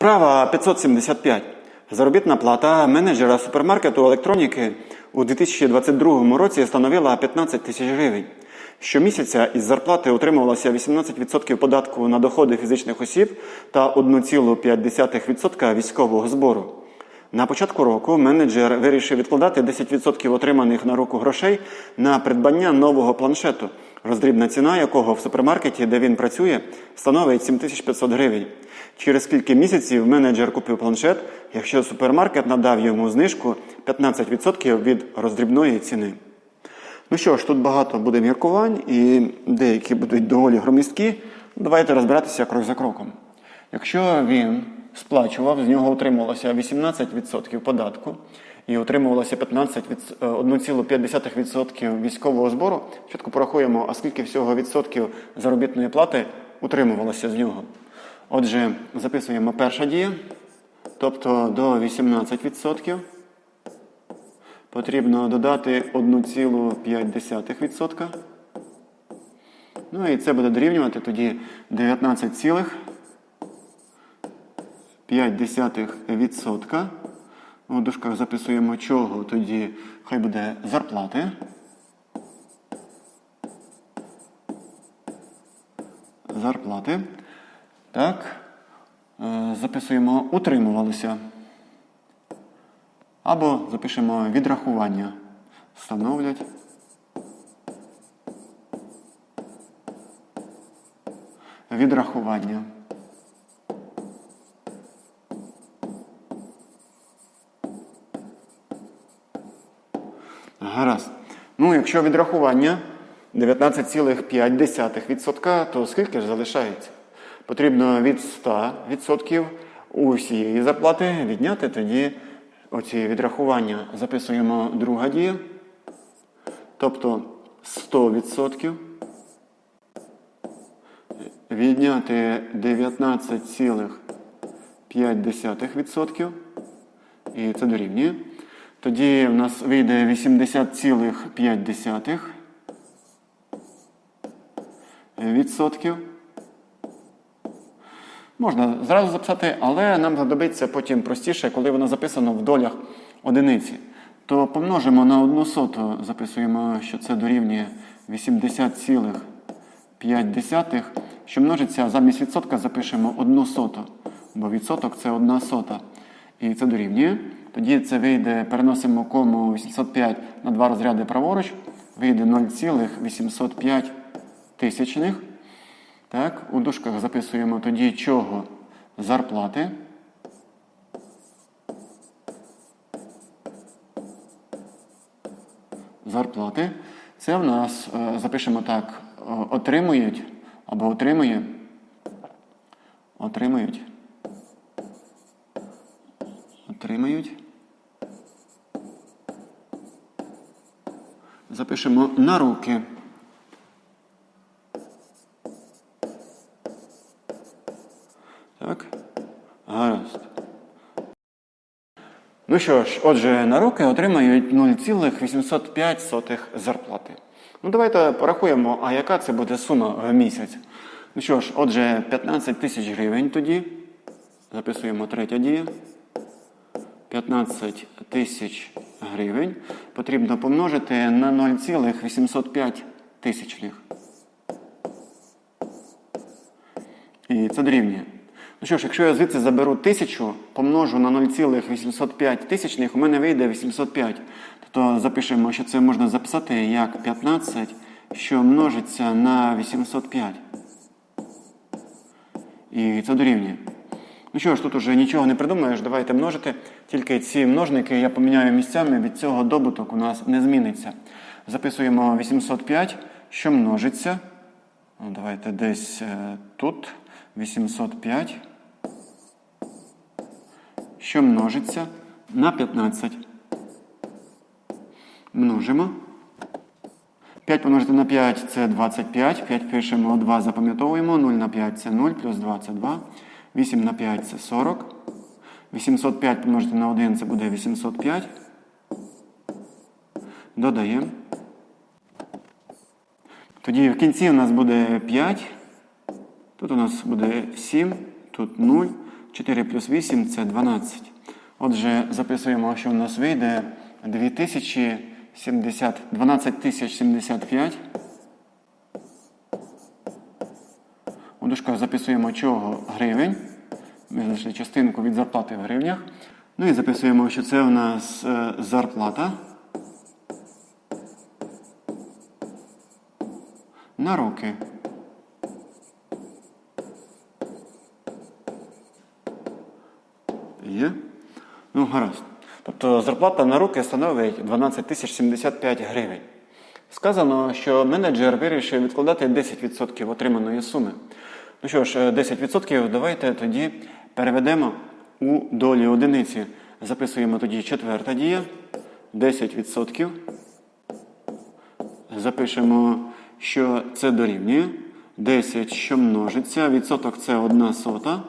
Вправа 575. Заробітна плата менеджера супермаркету електроніки у 2022 році становила 15 тисяч гривень. Щомісяця із зарплати отримувалося 18% податку на доходи фізичних осіб та 1,5% військового збору. На початку року менеджер вирішив відкладати 10% отриманих на руку грошей на придбання нового планшету, роздрібна ціна якого в супермаркеті, де він працює, становить 7500 гривень. Через кілька місяців менеджер купив планшет, якщо супермаркет надав йому знижку 15% від роздрібної ціни. Ну що ж, тут багато буде міркувань і деякі будуть доволі громісткі. Давайте розбиратися крок за кроком. Якщо він сплачував, з нього отримувалося 18% податку і отримувалося 15 від- е, 1,5% військового збору, спочатку порахуємо, а скільки всього відсотків заробітної плати утримувалося з нього. Отже, записуємо перша дія, тобто до 18% потрібно додати 1,5%. Ну і це буде дорівнювати тоді 19,5%. У дужках записуємо чого, тоді хай буде зарплати. Зарплати. Так. Е, Записуємо утримувалися. Або запишемо відрахування. Становлять. Відрахування. Гаразд. Ну, якщо відрахування 19,5%, то скільки ж залишається? Потрібно від 100% усієї зарплати відняти тоді оці відрахування. Записуємо друга дія. Тобто 100% відняти 19,5%. І це дорівнює. Тоді в нас вийде 80,5 відсотків. Можна зразу записати, але нам знадобиться потім простіше, коли воно записано в долях одиниці. То помножимо на одну соту, записуємо, що це дорівнює 80,5, що множиться замість відсотка запишемо одну соту, бо відсоток це одна сота. І це дорівнює. Тоді це вийде, переносимо кому 805 на два розряди праворуч, вийде 0,805 тисячних. Так, у дужках записуємо тоді чого зарплати. Зарплати. Це в нас е, запишемо так: е, отримують або отримує. Отримують. Отримають. Запишемо на руки. Так. Гаразд. Ну що ж, отже, на руки отримають 0,805 зарплати. Ну, давайте порахуємо, а яка це буде сума в місяць. Ну що ж, отже, 15 тисяч гривень тоді. Записуємо третя дія. 15 тисяч гривень потрібно помножити на 0,805 тисячних. І це дорівнює. Ну що ж, якщо я звідси заберу 1000, помножу на 0,805 тисячних, у мене вийде 805. Тобто запишемо, що це можна записати як 15, що множиться на 805. І це дорівнює. Ну що ж, тут уже нічого не придумаєш, давайте множити. Тільки ці множники я поміняю місцями, від цього добуток у нас не зміниться. Записуємо 805, що множиться. Ну, давайте десь е, тут 805, що множиться на 15. Множимо. 5 помножити на 5 це 25. 5 пишемо 2, запам'ятовуємо. 0 на 5 це 0, плюс 2 це 2. 8 на 5 це 40. 805 помножити на 1 це буде 805. Додаємо. Тоді в кінці у нас буде 5. Тут у нас буде 7, тут 0. 4 плюс 8 це 12. Отже, записуємо, що у нас вийде 2070, 12 тисяч 75. У дужках записуємо чого гривень. Ми знайшли частинку від зарплати в гривнях. Ну і записуємо, що це у нас е, зарплата на руки. Є? Ну, гаразд. Тобто зарплата на руки становить 12 тисяч 75 гривень. Сказано, що менеджер вирішив відкладати 10% отриманої суми. Ну що ж, е, 10% давайте тоді переведемо у долі одиниці. Записуємо тоді четверта дія. 10%. Запишемо, що це дорівнює. 10, що множиться. Відсоток це 1 сота.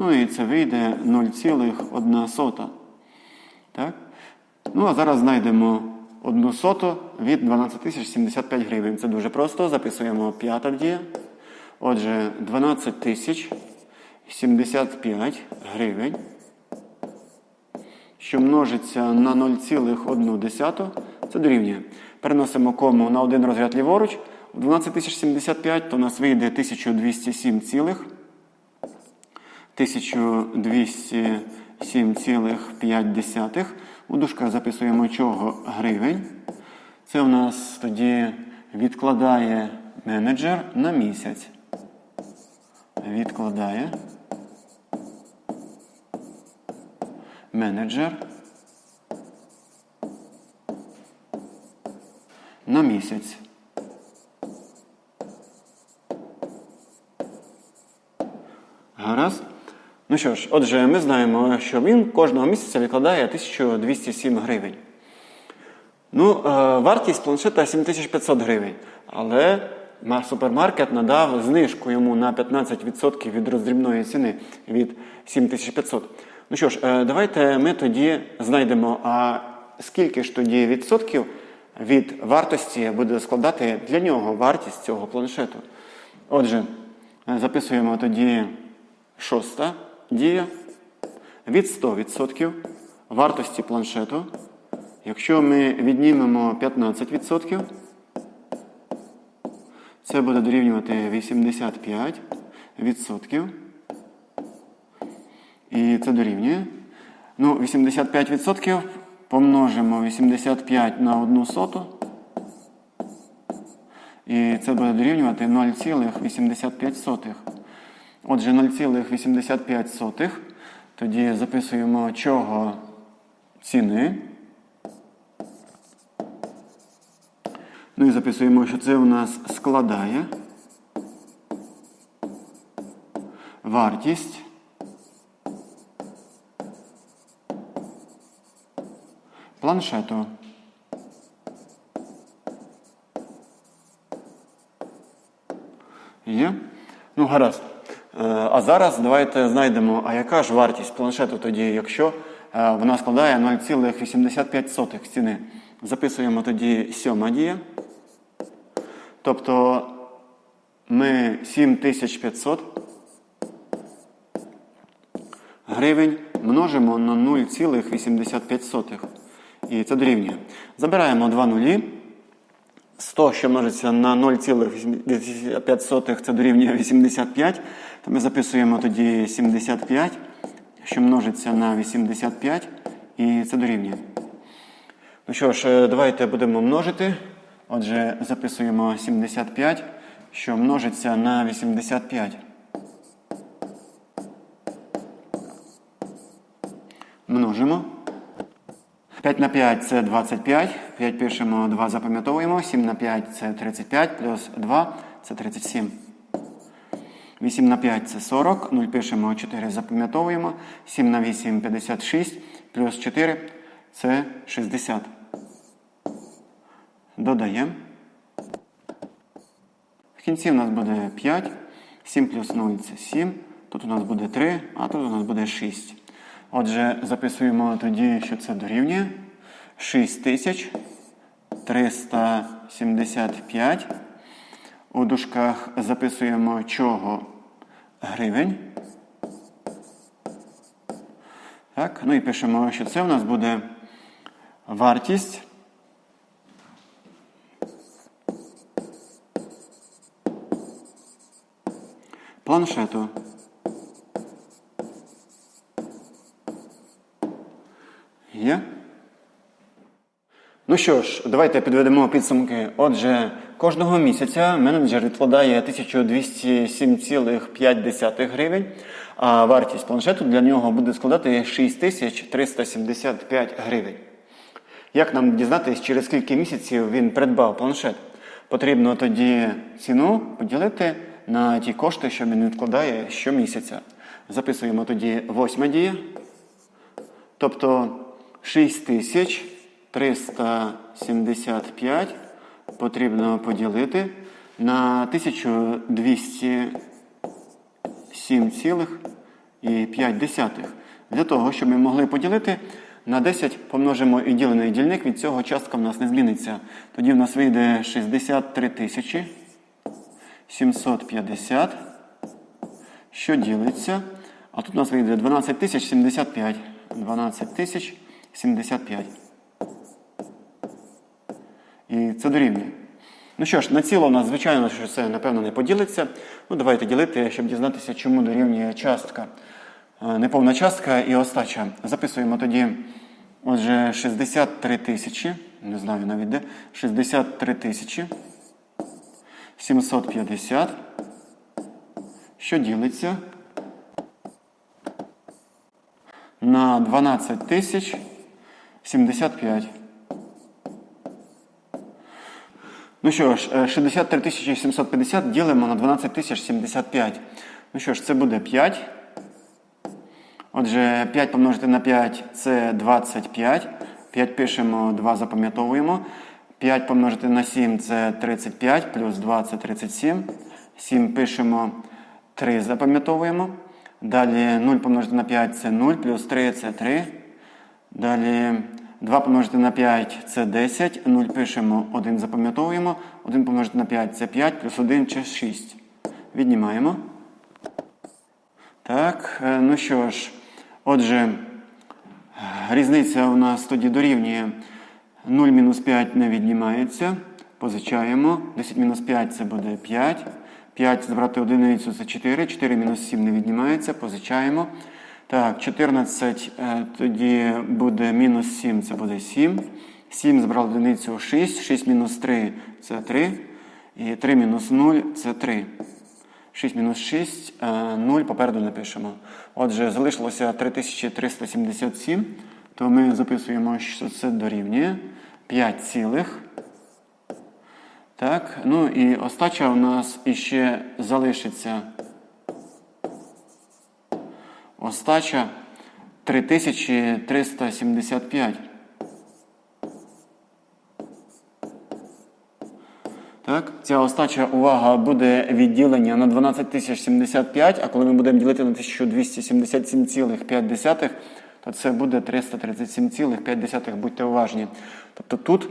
Ну і це вийде 0,1. Так? Ну, а зараз знайдемо одну соту від 12 тисяч 75 гривень. Це дуже просто. Записуємо п'ята дія. Отже, 12 тисяч 75 гривень, що множиться на 0,1, це дорівнює. Переносимо кому на один розряд ліворуч. 12 тисяч 75, то у нас вийде 1207 цілих. 1207,5. У дужках записуємо чого гривень. Це у нас тоді відкладає менеджер на місяць. Відкладає менеджер на місяць. Гаразд. Ну що ж, отже, ми знаємо, що він кожного місяця відкладає 1207 гривень. Ну, е, вартість планшета 7500 гривень. Але супермаркет надав знижку йому на 15% від роздрібної ціни від 7500. Ну що ж, е, давайте ми тоді знайдемо, а скільки ж тоді відсотків від вартості буде складати для нього вартість цього планшету. Отже, е, записуємо тоді шоста дія від 100% вартості планшету. Якщо ми віднімемо 15%, це буде дорівнювати 85%. І це дорівнює. Ну, 85% помножимо 85 на 1 соту. І це буде дорівнювати 0,85. Отже, 0,85. Тоді записуємо чого ціни. Ну і записуємо, що це у нас складає вартість планшету. Є? Ну, гаразд. Е, А зараз давайте знайдемо, а яка ж вартість планшету тоді, якщо е, вона складає 0,85 ціни. Записуємо тоді сьома дія. Тобто ми 7500 гривень множимо на 0,85. І це дорівнює. Забираємо два нулі. 100, що множиться на 0,85, це дорівнює 85. То ми записуємо тоді 75, що множиться на 85, і це дорівнює. Ну що ж, е, давайте будемо множити. Отже, записуємо 75, що множиться на 85. Множимо. 5 на 5 це 25. 5 пишемо, 2 запам'ятовуємо. 7 на 5 це 35, плюс 2 це 37. 8 на 5 це 40. 0 пишемо, 4 запам'ятовуємо. 7 на 8 56, плюс 4 це 60. Додаємо. В кінці у нас буде 5. 7 плюс 0 це 7. Тут у нас буде 3, а тут у нас буде 6. Отже, записуємо тоді, що це дорівнює 6375. У дужках записуємо чого гривень. Так, ну і пишемо, що це у нас буде вартість. Планшету. Є? Ну що ж, давайте підведемо підсумки. Отже, кожного місяця менеджер відкладає 1207,5 гривень, а вартість планшету для нього буде складати 6375 гривень. Як нам дізнатися, через скільки місяців він придбав планшет? Потрібно тоді ціну поділити на ті кошти, що він відкладає щомісяця. Записуємо тоді восьма дія. Тобто 6375 потрібно поділити на 1207,5. Для того, щоб ми могли поділити на 10 помножимо і ділений дільник, від цього частка в нас не зміниться. Тоді в нас вийде 63 тисячі 750, що ділиться. А тут у нас вийде 12 тисяч 75. 12 тисяч 75. І це дорівнює. Ну що ж, на ціло у нас, звичайно, що це, напевно, не поділиться. Ну, давайте ділити, щоб дізнатися, чому дорівнює частка. Е, Неповна частка і остача. Записуємо тоді, отже, 63 тисячі, не знаю навіть де, 63 тисячі 750, що ділиться на 12 тисяч 75. Ну що ж, е, 63 750 ділимо на 12 тисяч 75. Ну що ж, це буде 5. Отже, 5 помножити на 5 це 25. 5 пишемо, 2 запам'ятовуємо. 5 помножити на 7 це 35, плюс 2 це 37. 7 пишемо, 3 запам'ятовуємо. Далі 0 помножити на 5 це 0, плюс 3 це 3. Далі 2 помножити на 5 це 10. 0 пишемо, 1 запам'ятовуємо. 1 помножити на 5 це 5, плюс 1 це 6. Віднімаємо. Так, е, ну що ж, отже, різниця у нас тоді дорівнює 0 мінус 5 не віднімається. Позичаємо. 10 мінус 5 це буде 5. 5 збрати одиницю це 4. 4 мінус 7 не віднімається. Позичаємо. Так, 14 е, тоді буде мінус 7, це буде 7. 7 збрали одиницю 6. 6 мінус 3 це 3. І 3 мінус 0 це 3. 6 мінус 6, 0 попереду напишемо. Отже, залишилося 3377, то ми записуємо, що це дорівнює 5 цілих. Так, ну і остача у нас іще залишиться. Остача 3375. Так, ця остача увага буде відділення на 12075, а коли ми будемо ділити на 1277,5, то це буде 337,5, будьте уважні. Тобто тут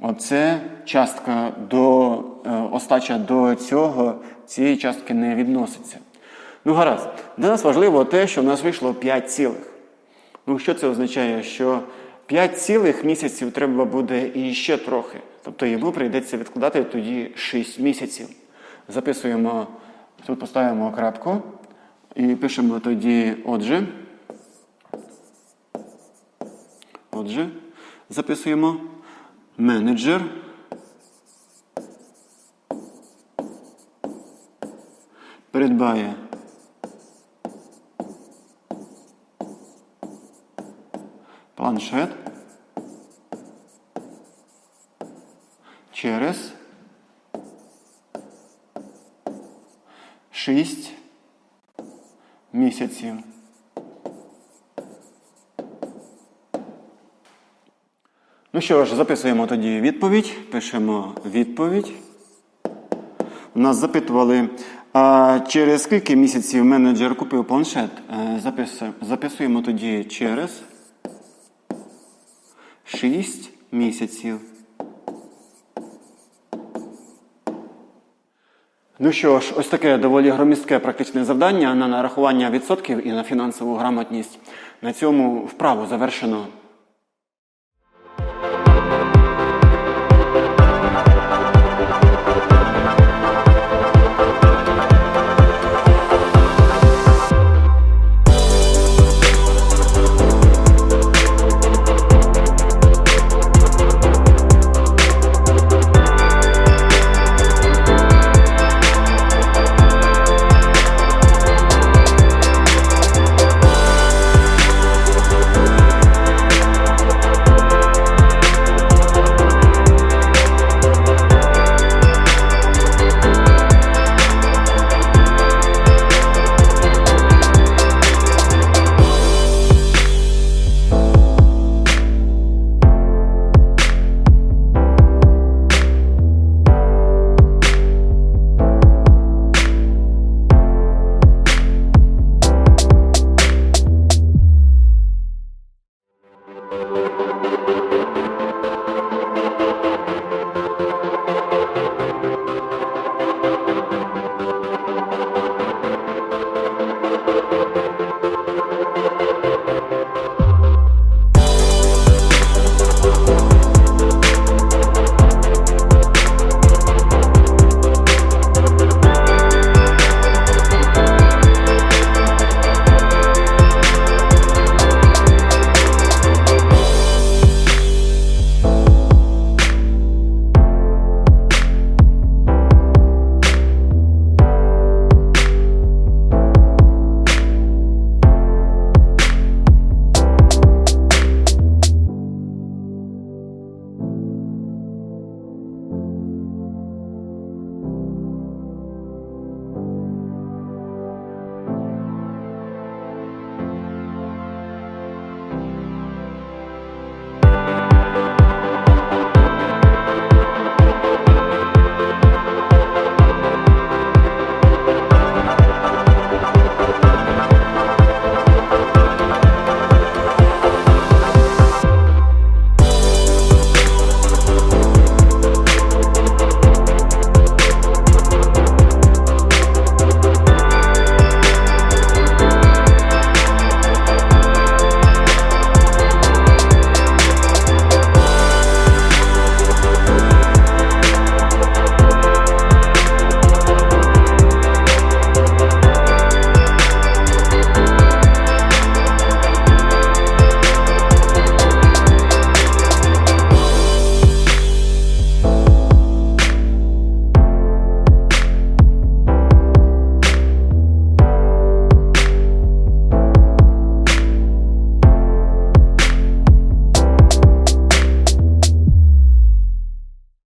оце частка до е, остача до цього, цієї частки не відноситься. Ну, гаразд, для нас важливо те, що в нас вийшло 5 цілих. Ну, що це означає? Що 5 цілих місяців треба буде і ще трохи. Тобто йому прийдеться відкладати тоді 6 місяців. Записуємо, тут поставимо крапку і пишемо тоді отже. Отже, записуємо менеджер. Придбає планшет через 6 місяців. Ну що ж, записуємо тоді відповідь. Пишемо відповідь. У нас запитували, а через скільки місяців менеджер купив планшет? Е, записуємо, записуємо тоді через 6 місяців. Ну що ж, ось таке доволі громістке практичне завдання на нарахування відсотків і на фінансову грамотність. На цьому вправу завершено.